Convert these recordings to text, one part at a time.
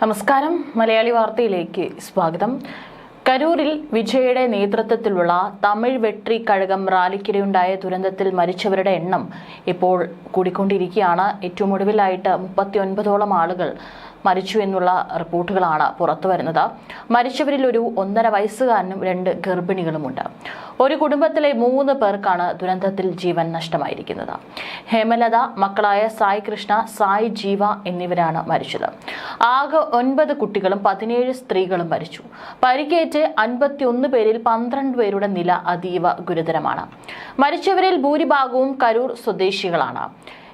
നമസ്കാരം. മലയാളി വാർത്തയിലേക്ക് സ്വാഗതം. കരൂരിൽ വിജയുടെ നേതൃത്വത്തിലുള്ള തമിഴ് വെട്രി കഴകം റാലിക്കിടെയുണ്ടായ ദുരന്തത്തിൽ മരിച്ചവരുടെ എണ്ണം ഇപ്പോൾ കൂടിക്കൊണ്ടിരിക്കുകയാണ്. ഏറ്റവും ഒടുവിലായിട്ട് മുപ്പത്തി ഒൻപതോളം ആളുകൾ മരിച്ചു എന്നുള്ള റിപ്പോർട്ടുകളാണ് പുറത്തു വരുന്നത്. മരിച്ചവരിൽ ഒരു ഒന്നര വയസ്സുകാരനും രണ്ട് ഗർഭിണികളുമുണ്ട്. ഒരു കുടുംബത്തിലെ മൂന്ന് പേർക്കാണ് ദുരന്തത്തിൽ ജീവൻ നഷ്ടമായിരിക്കുന്നത്. ഹേമലത മക്കളായ സായി കൃഷ്ണ സായി ജീവ എന്നിവരാണ് മരിച്ചത്. ആകെ ഒൻപത് കുട്ടികളും പതിനേഴ് സ്ത്രീകളും മരിച്ചു. പരിക്കേറ്റ് അൻപത്തിയൊന്ന് പേരിൽ പന്ത്രണ്ട് പേരുടെ നില അതീവ ഗുരുതരമാണ്. മരിച്ചവരിൽ ഭൂരിഭാഗവും കരൂർ സ്വദേശികളാണ്.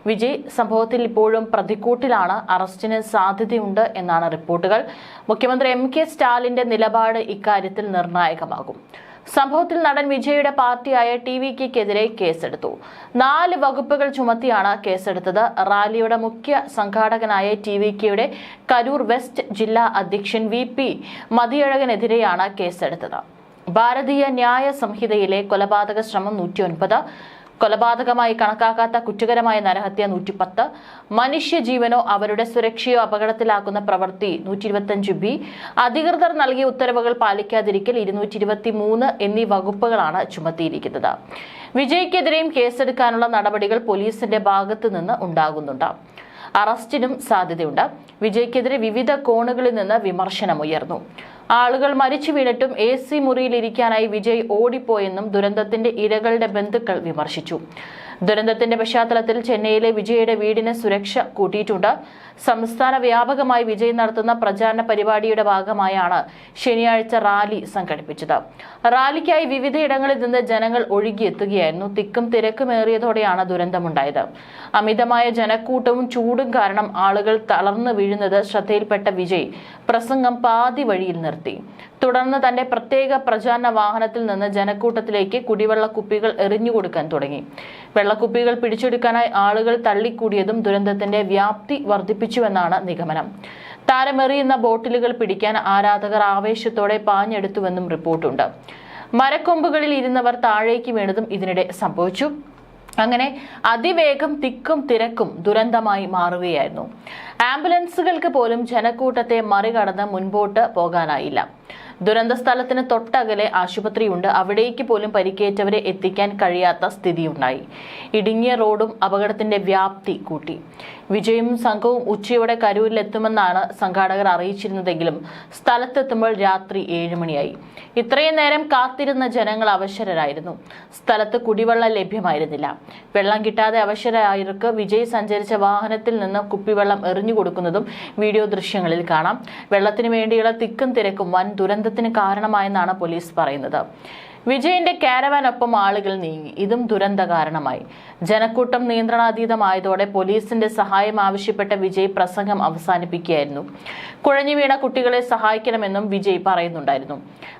വിജയ് സംഭവത്തിൽ ഇപ്പോഴും പ്രതിക്കൂട്ടിലാണ്. അറസ്റ്റിന് സാധ്യതയുണ്ട് എന്നാണ് റിപ്പോർട്ടുകൾ. മുഖ്യമന്ത്രി എം കെ സ്റ്റാലിന്റെ നിലപാട് ഇക്കാര്യത്തിൽ നിർണായകമാകും. സംഭവത്തിൽ നടൻ വിജയുടെ പാർട്ടിയായ ടി വി കെക്കെതിരെ കേസെടുത്തു. നാല് വകുപ്പുകൾ ചുമത്തിയാണ് കേസെടുത്തത്. റാലിയുടെ മുഖ്യ സംഘാടകനായ ടി വി കെയുടെ കരൂർ വെസ്റ്റ് ജില്ലാ അധ്യക്ഷൻ വി പി മതിയഴകനെതിരെയാണ് കേസെടുത്തത്. ഭാരതീയ ന്യായ സംഹിതയിലെ കൊലപാതക ശ്രമം നൂറ്റിയൊൻപത്. കൊലപാതകമായി കണക്കാക്കാത്ത കുറ്റകരമായ നരഹത്യ നൂറ്റിപ്പത്ത്. മനുഷ്യജീവനോ അവരുടെ സുരക്ഷയോ അപകടത്തിലാക്കുന്ന പ്രവൃത്തി നൂറ്റി ഇരുപത്തിയഞ്ച് ബി. അധികൃതർ നൽകിയ ഉത്തരവുകൾ പാലിക്കാതിരിക്കൽ ഇരുന്നൂറ്റി ഇരുപത്തി മൂന്ന് എന്നീ വകുപ്പുകളാണ് ചുമത്തിയിരിക്കുന്നത്. വിജയ്ക്കെതിരെയും കേസെടുക്കാനുള്ള നടപടികൾ പോലീസിന്റെ ഭാഗത്തു നിന്ന് ഉണ്ടാകുന്നുണ്ട്. അറസ്റ്റിനും സാധ്യതയുണ്ട്. വിജയ്ക്കെതിരെ വിവിധ കോണുകളിൽ നിന്ന് വിമർശനമുയർന്നു ആളുകൾ മരിച്ചു വീണിട്ടും എ സി മുറിയിലിരിക്കാനായി വിജയ് ഓടിപ്പോയെന്നും ദുരന്തത്തിന്റെ ഇരകളുടെ ബന്ധുക്കൾ വിമർശിച്ചു. ദുരന്തത്തിന്റെ പശ്ചാത്തലത്തിൽ ചെന്നൈയിലെ വിജയയുടെ വീടിന് സുരക്ഷ കൂട്ടിയിട്ടുണ്ട്. സംസ്ഥാന വ്യാപകമായി വിജയ് നടത്തുന്ന പ്രചാരണ പരിപാടിയുടെ ഭാഗമായാണ് ശനിയാഴ്ച റാലി സംഘടിപ്പിച്ചത്. റാലിക്കായി വിവിധയിടങ്ങളിൽ നിന്ന് ജനങ്ങൾ ഒഴുകിയെത്തുകയായിരുന്നു. തിക്കും തിരക്കുമേറിയതോടെയാണ് ദുരന്തമുണ്ടായത്. അമിതമായ ജനക്കൂട്ടവും ചൂടും കാരണം ആളുകൾ തളർന്നു വീഴുന്നത് ശ്രദ്ധയിൽപ്പെട്ട വിജയ് പ്രസംഗം പാതി വഴിയിൽ നിർത്തി. തുടർന്ന് തന്റെ പ്രത്യേക പ്രചാരണ വാഹനത്തിൽ നിന്ന് ജനക്കൂട്ടത്തിലേക്ക് കുടിവെള്ള കുപ്പികൾ എറിഞ്ഞുകൊടുക്കാൻ തുടങ്ങി. വെള്ളക്കുപ്പികൾ പിടിച്ചെടുക്കാനായി ആളുകൾ തള്ളിക്കൂടിയതും ദുരന്തത്തിന്റെ വ്യാപ്തി വർദ്ധിപ്പിച്ചുവെന്നാണ് നിഗമനം. താരമെറിയുന്ന ബോട്ടിലുകൾ പിടിക്കാൻ ആരാധകർ ആവേശത്തോടെ പാഞ്ഞെടുത്തുവെന്നും റിപ്പോർട്ടുണ്ട്. മരക്കൊമ്പുകളിൽ ഇരുന്നവർ താഴേക്ക് വീണതും ഇതിനിടെ സംഭവിച്ചു. അങ്ങനെ അതിവേഗം തിക്കും തിരക്കും ദുരന്തമായി മാറുകയായിരുന്നു. ആംബുലൻസുകൾക്ക് പോലും ജനക്കൂട്ടത്തെ മറികടന്ന് മുൻപോട്ട് പോകാനായില്ല. ദുരന്ത സ്ഥലത്തിന് തൊട്ടകലെ ആശുപത്രിയുണ്ട്. അവിടേക്ക് പോലും പരിക്കേറ്റവരെ എത്തിക്കാൻ കഴിയാത്ത സ്ഥിതിയുണ്ടായി. ഇടുങ്ങിയ റോഡും അപകടത്തിന്റെ വ്യാപ്തി കൂട്ടി. വിജയും സംഘവും ഉച്ചയോടെ കരൂരിലെത്തുമെന്നാണ് സംഘാടകർ അറിയിച്ചിരുന്നതെങ്കിലും സ്ഥലത്തെത്തുമ്പോൾ രാത്രി ഏഴ് മണിയായി. ഇത്രയും നേരം കാത്തിരുന്ന ജനങ്ങൾ അവശരായിരുന്നു. സ്ഥലത്ത് കുടിവെള്ളം ലഭ്യമായിരുന്നില്ല. വെള്ളം കിട്ടാതെ അവശരായവർക്ക് വിജയ് സഞ്ചരിച്ച വാഹനത്തിൽ നിന്ന് കുപ്പിവെള്ളം എറിഞ്ഞു കൊടുക്കുന്നതും വീഡിയോ ദൃശ്യങ്ങളിൽ കാണാം. വെള്ളത്തിനു വേണ്ടിയുള്ള തിക്കും തിരക്കും വൻ ദുരന്തത്തിന് കാരണമായെന്നാണ് പോലീസ് പറയുന്നത്. വിജയന്റെ കാരവാനൊപ്പം ആളുകൾ നീങ്ങി. ഇതും ദുരന്ത കാരണമായി. ജനക്കൂട്ടം നിയന്ത്രണാതീതമായതോടെ പോലീസിന്റെ സഹായം ആവശ്യപ്പെട്ട വിജയ് പ്രസംഗം അവസാനിപ്പിക്കുകയായിരുന്നു. കുഴഞ്ഞു വീണ കുട്ടികളെ സഹായിക്കണമെന്നും വിജയ് പറയുന്നുണ്ടായിരുന്നു.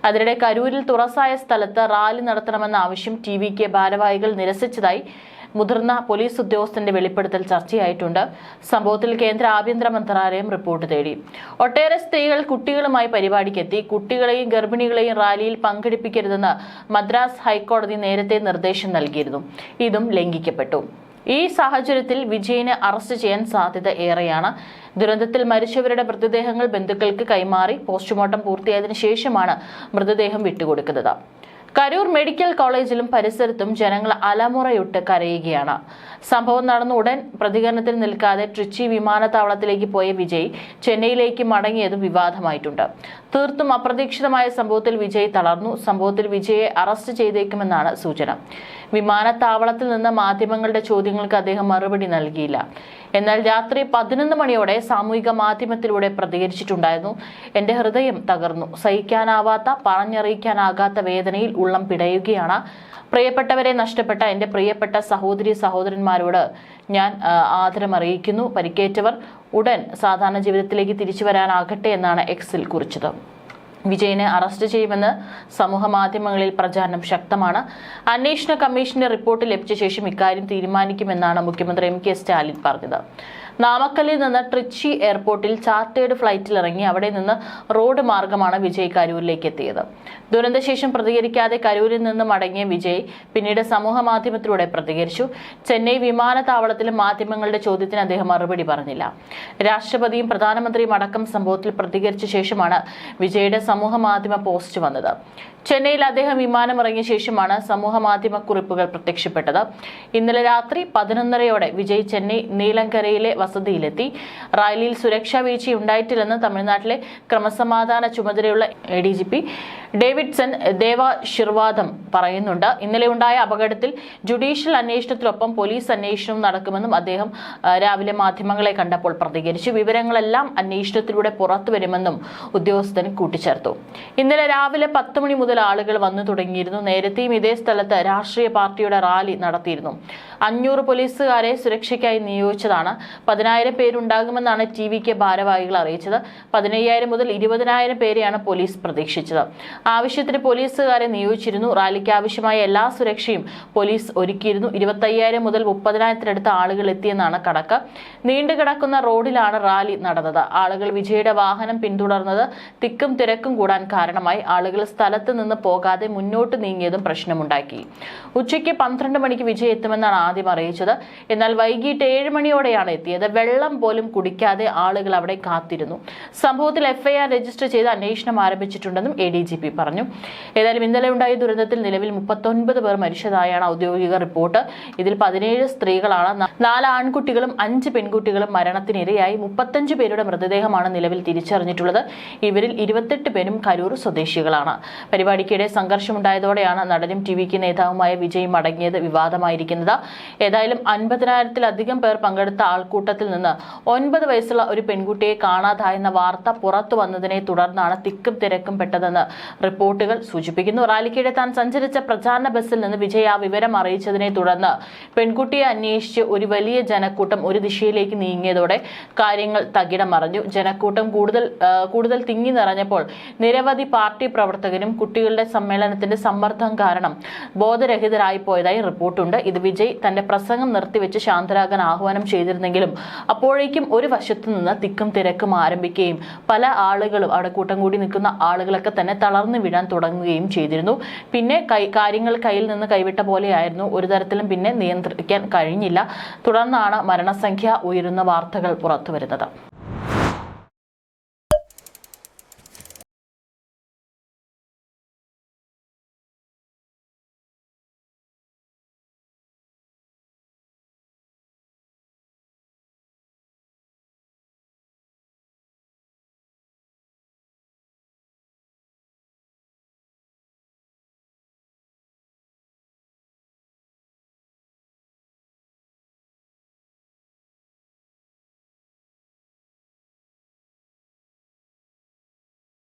അതിനിടെ കരൂരിൽ തുറസായ സ്ഥലത്ത് റാലി നടത്തണമെന്ന ആവശ്യം ടി വി കെ ഭാരവാഹികൾ നിരസിച്ചതായി മുതിർന്ന പോലീസ് ഉദ്യോഗസ്ഥന്റെ വെളിപ്പെടുത്തൽ ചർച്ചയായിട്ടുണ്ട്. സംഭവത്തിൽ കേന്ദ്ര ആഭ്യന്തര മന്ത്രാലയം റിപ്പോർട്ട് തേടി. ഒട്ടേറെ സ്ത്രീകൾ കുട്ടികളുമായി പരിപാടിക്കെത്തി. കുട്ടികളെയും ഗർഭിണികളെയും റാലിയിൽ പങ്കെടുപ്പിക്കരുതെന്ന് മദ്രാസ് ഹൈക്കോടതി നേരത്തെ നിർദ്ദേശം നൽകിയിരുന്നു. ഇതും ലംഘിക്കപ്പെട്ടു. ഈ സാഹചര്യത്തിൽ വിജയനെ അറസ്റ്റ് ചെയ്യാൻ സാധ്യത ഏറെയാണ്. ദുരന്തത്തിൽ മരിച്ചവരുടെ മൃതദേഹങ്ങൾ ബന്ധുക്കൾക്ക് കൈമാറി പോസ്റ്റ്മോർട്ടം പൂർത്തിയായതിനു ശേഷമാണ് മൃതദേഹം വിട്ടുകൊടുക്കുന്നത്. കരൂർ മെഡിക്കൽ കോളേജിലും പരിസരത്തും ജനങ്ങൾ അലമുറയിട്ട് കരയുകയാണ്. സംഭവം നടന്ന ഉടൻ പ്രതികരണത്തിൽ നിൽക്കാതെ ട്രിച്ചി വിമാനത്താവളത്തിലേക്ക് പോയ വിജയ് ചെന്നൈയിലേക്ക് മടങ്ങിയതും വിവാദമായിട്ടുണ്ട്. തീർത്തും അപ്രതീക്ഷിതമായ സംഭവത്തിൽ വിജയ് തളർന്നു. സംഭവത്തിൽ വിജയെ അറസ്റ്റ് ചെയ്തേക്കുമെന്നാണ് സൂചന. വിമാനത്താവളത്തിൽ നിന്ന് മാധ്യമങ്ങളുടെ ചോദ്യങ്ങൾക്ക് അദ്ദേഹം മറുപടി നൽകിയില്ല. എന്നാൽ രാത്രി പതിനൊന്ന് മണിയോടെ സാമൂഹിക മാധ്യമത്തിലൂടെ പ്രതികരിച്ചിട്ടുണ്ടായിരുന്നു. എന്റെ ഹൃദയം തകർന്നു. സഹിക്കാനാവാത്ത പറഞ്ഞറിയിക്കാനാകാത്ത വേദനയിൽ ഉള്ളം പിടയുകയാണ്. പ്രിയപ്പെട്ടവരെ നഷ്ടപ്പെട്ട എന്റെ പ്രിയപ്പെട്ട സഹോദരി സഹോദരന്മാരോട് ഞാൻ ആദരമറിയിക്കുന്നു. പരിക്കേറ്റവർ ഉടൻ സാധാരണ ജീവിതത്തിലേക്ക് തിരിച്ചു വരാനാകട്ടെ എന്നാണ് എക്സിൽ കുറിച്ചത്. വിജയനെ അറസ്റ്റ് ചെയ്യുമെന്ന് സമൂഹ മാധ്യമങ്ങളിൽ പ്രചാരണം ശക്തമാണ്. അന്വേഷണ കമ്മീഷന്റെ റിപ്പോർട്ട് ലഭിച്ച ശേഷം ഇക്കാര്യം തീരുമാനിക്കുമെന്നാണ് മുഖ്യമന്ത്രി എം കെ സ്റ്റാലിൻ പറഞ്ഞത്. നാമക്കല്ലിൽ നിന്ന് ട്രിച്ചി എയർപോർട്ടിൽ ചാർട്ടേഡ് ഫ്ലൈറ്റിൽ ഇറങ്ങി അവിടെ നിന്ന് റോഡ് മാർഗമാണ് വിജയ് കരൂരിലേക്ക് എത്തിയത്. ദുരന്തശേഷം പ്രതികരിക്കാതെ കരൂരിൽ നിന്ന് മടങ്ങിയ വിജയ് പിന്നീട് സമൂഹ മാധ്യമത്തിലൂടെ പ്രതികരിച്ചു. ചെന്നൈ വിമാനത്താവളത്തിലും മാധ്യമങ്ങളുടെ ചോദ്യത്തിന് അദ്ദേഹം മറുപടി പറഞ്ഞില്ല. രാഷ്ട്രപതിയും പ്രധാനമന്ത്രിയും അടക്കം സംഭവത്തിൽ പ്രതികരിച്ച ശേഷമാണ് വിജയുടെ സമൂഹ മാധ്യമ പോസ്റ്റ് വന്നത്. ചെന്നൈയിൽ അദ്ദേഹം വിമാനം ഇറങ്ങിയ ശേഷമാണ് സമൂഹ മാധ്യമ കുറിപ്പുകൾ പ്രത്യക്ഷപ്പെട്ടത്. ഇന്നലെ രാത്രി പതിനൊന്നരയോടെ വിജയ് ചെന്നൈ നീലങ്കരയിലെ വസതിയിലെത്തി. റാലിയിൽ സുരക്ഷാ വീഴ്ചയുണ്ടായിട്ടില്ലെന്ന് തമിഴ്നാട്ടിലെ ക്രമസമാധാന ചുമതലയുള്ള A D G P Davidson Devasirvatham പറയുന്നുണ്ട്. ഇന്നലെ ഉണ്ടായ അപകടത്തിൽ ജുഡീഷ്യൽ അന്വേഷണത്തിനൊപ്പം പോലീസ് അന്വേഷണവും നടക്കുമെന്നും അദ്ദേഹം രാവിലെ മാധ്യമങ്ങളെ കണ്ടപ്പോൾ പ്രതികരിച്ചു. വിവരങ്ങളെല്ലാം അന്വേഷണത്തിലൂടെ പുറത്തു വരുമെന്നും ഉദ്യോഗസ്ഥൻ കൂട്ടിച്ചേർത്തു. ഇന്നലെ രാവിലെ പത്ത് മണി മുതൽ ആളുകൾ വന്നു തുടങ്ങിയിരുന്നു. നേരത്തെയും ഇതേ സ്ഥലത്ത് രാഷ്ട്രീയ പാർട്ടിയുടെ റാലി നടത്തിയിരുന്നു. അഞ്ഞൂറ് പോലീസുകാരെ സുരക്ഷയ്ക്കായി നിയോഗിച്ചതാണ്. പതിനായിരം പേരുണ്ടാകുമെന്നാണ് ടി വിക്ക് ഭാരവാഹികൾ അറിയിച്ചത്. പതിനയ്യായിരം മുതൽ ഇരുപതിനായിരം പേരെയാണ് പോലീസ് പ്രതീക്ഷിച്ചത്. ആവശ്യത്തിന് പോലീസുകാരെ നിയോഗിച്ചിരുന്നു. റാലിക്ക് ആവശ്യമായ എല്ലാ സുരക്ഷയും പോലീസ് ഒരുക്കിയിരുന്നു. ഇരുപത്തയ്യായിരം മുതൽ മുപ്പതിനായിരത്തിനടുത്ത് ആളുകൾ എത്തിയെന്നാണ് കണക്ക്. നീണ്ടുകിടക്കുന്ന റോഡിലാണ് റാലി നടന്നത്. ആളുകൾ വിജയുടെ വാഹനം പിന്തുടർന്നത് തിക്കും തിരക്കും കൂടാൻ കാരണമായി. ആളുകൾ സ്ഥലത്ത് നിന്ന് പോകാതെ മുന്നോട്ട് നീങ്ങിയതും പ്രശ്നമുണ്ടാക്കി. ഉച്ചയ്ക്ക് പന്ത്രണ്ട് മണിക്ക് വിജയ് എത്തുമെന്നാണ് ആദ്യം അറിയിച്ചത്. എന്നാൽ വൈകിട്ട് ഏഴ് മണിയോടെയാണ് എത്തിയത്. വെള്ളം പോലും കുടിക്കാതെ ആളുകൾ അവിടെ കാത്തിരുന്നു. സംഭവത്തിൽ എഫ്ഐആർ രജിസ്റ്റർ ചെയ്ത് അന്വേഷണം ആരംഭിച്ചിട്ടുണ്ടെന്നും എ ഡി ജി പി പറഞ്ഞു. ഏതായാലും ഇന്നലെ ഉണ്ടായ ദുരന്തത്തിൽ നിലവിൽ മുപ്പത്തൊൻപത് പേർ മരിച്ചതായാണ് ഔദ്യോഗിക റിപ്പോർട്ട്. ഇതിൽ പതിനേഴ് സ്ത്രീകളാണ് നാല് ആൺകുട്ടികളും അഞ്ച് പെൺകുട്ടികളും മരണത്തിനിരയായി. മുപ്പത്തഞ്ച് പേരുടെ മൃതദേഹമാണ് നിലവിൽ തിരിച്ചറിഞ്ഞിട്ടുള്ളത്. ഇവരിൽ ഇരുപത്തെട്ട് പേരും കരൂർ സ്വദേശികളാണ്. പരിപാടിക്കിടെ സംഘർഷമുണ്ടായതോടെയാണ് നടനും ടി വിക്ക് നേതാവുമായ വിജയ് മടങ്ങിയത് വിവാദമായിരിക്കുന്നത്. ഏതായാലും അൻപതിനായിരത്തിലധികം പേർ പങ്കെടുത്ത ആൾക്കൂട്ടത്തിൽ നിന്ന് ഒൻപത് വയസ്സുള്ള ഒരു പെൺകുട്ടിയെ കാണാതായെന്ന വാർത്ത പുറത്തു വന്നതിനെ തുടർന്നാണ് തിക്കും തിരക്കും പെട്ടതെന്ന് റിപ്പോർട്ടുകൾ സൂചിപ്പിക്കുന്നു. റാലിക്കിടെ താൻ സഞ്ചരിച്ച പ്രചാരണ ബസ്സിൽ നിന്ന് വിജയ വിവരം അറിയിച്ചതിനെ തുടർന്ന് പെൺകുട്ടിയെ അന്വേഷിച്ച് ഒരു വലിയ ജനക്കൂട്ടം ഒരു ദിശയിലേക്ക് നീങ്ങിയതോടെ കാര്യങ്ങൾ തകിടം മറിഞ്ഞു. ജനക്കൂട്ടം കൂടുതൽ കൂടുതൽ തിങ്ങി നിറഞ്ഞപ്പോൾ നിരവധി പാർട്ടി പ്രവർത്തകരും കുട്ടികളുടെ സമ്മേളനത്തിന്റെ സമ്മർദ്ദം കാരണം ബോധരഹിതരായി പോയതായി റിപ്പോർട്ടുണ്ട്. ഇത് വിജയ് തന്റെ പ്രസംഗം നിർത്തിവെച്ച് ശാന്തരാകാൻ ആഹ്വാനം ചെയ്തിരുന്നെങ്കിലും അപ്പോഴേക്കും ഒരു വശത്തു നിന്ന് തിക്കും തിരക്കും ആരംഭിക്കുകയും പല ആളുകളും അവിടെ കൂട്ടം കൂടി നിൽക്കുന്ന ആളുകളൊക്കെ തന്നെ തളർന്നു വീഴാൻ തുടങ്ങുകയും ചെയ്തിരുന്നു. പിന്നെ കൈ കാര്യങ്ങൾ കയ്യിൽ നിന്ന് കൈവിട്ട പോലെയായിരുന്നു. ഒരു തരത്തിലും പിന്നെ നിയന്ത്രിക്കാൻ കഴിഞ്ഞില്ല. തുടർന്നാണ് മരണസംഖ്യ ഉയരുന്ന വാർത്തകൾ പുറത്തുവരുന്നത്.